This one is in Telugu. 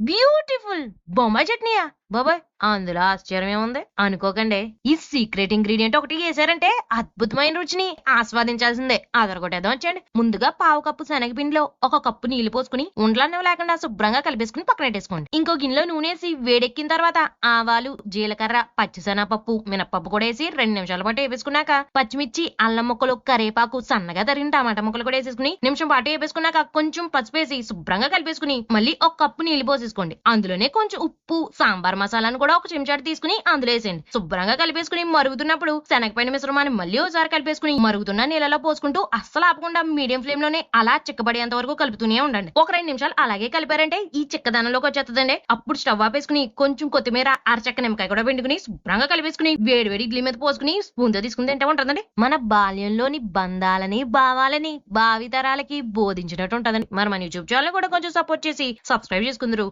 ब्यूटीफुल बोमा चटनिया। బాబాయ్ అందులో ఆశ్చర్యం ఏముంది? అనుకోకండి. ఈ సీక్రెట్ ఇంగ్రీడియంట్ ఒకటి వేసారంటే అద్భుతమైన రుచిని ఆస్వాదించాల్సిందే. అదరగొట్టేద్దాం వచ్చండి ముందుగా పావు కప్పు శనగపిండిలో ఒక కప్పు నీళ్ళు పోసుకుని ఉండలన్నీ లేకుండా శుభ్రంగా కలిపేసుకుని పక్కన పెట్టేసుకోండి. ఇంకో గిన్నెలో నూనె వేసి వేడెక్కిన తర్వాత ఆవాలు జీలకర్ర పచ్చిసెనపప్పు మినపప్పు కూడా వేసి రెండు నిమిషాల పాటు వేపేసుకున్నాక పచ్చిమిర్చి అల్లం ముక్కలు కరేపాకు సన్నగా తరిగిన టమాటా ముక్కలు కూడా వేసేసుకుని నిమిషం పాటు వేపేసుకున్నాక కొంచెం పసుపు వేసి శుభ్రంగా కలిపేసుకుని మళ్ళీ ఒక కప్పు నీళ్ళు పోసేసుకోండి. అందులోనే కొంచెం ఉప్పు సాంబార్ సాంబార్ మసాలాను కూడా ఒక చెంచాడు తీసుకుని అందులో వేసేయండి. శుభ్రంగా కలిపేసుకుని మరుగుతున్నప్పుడు శనగపైన మిశ్రమాన్ని మళ్ళీ ఒకసారి కలిపేసుకుని మరుగుతున్న నీళ్ళలో పోసుకుంటూ అస్సలు ఆపకుండా మీడియం ఫ్లేమ్లోనే అలా చిక్కబడేంత వరకు కలుపుతూనే ఉండండి. ఒక రెండు నిమిషాలు అలాగే కలిపారంటే ఈ చిక్కదనంలోకి వచ్చేస్తుందండి. అప్పుడు స్టవ్ ఆపేసుకుని కొంచెం కొత్తిమీర అరచక్క నిమ్మకాయ కూడా పిండుకుని శుభ్రంగా కలిపేసుకుని వేడి వేడి ఇడ్లీ మీద పోసుకుని స్పూన్తో తీసుకుని తింటే ఉంటుందండి. మన బాల్యంలోని బంధాలని భావాలని భావితరాలకి బోధించినట్టు ఉంటుందండి. మరి మన యూట్యూబ్ ఛానల్ కూడా కొంచెం సపోర్ట్ చేసి సబ్స్క్రైబ్ చేసుకుందరు.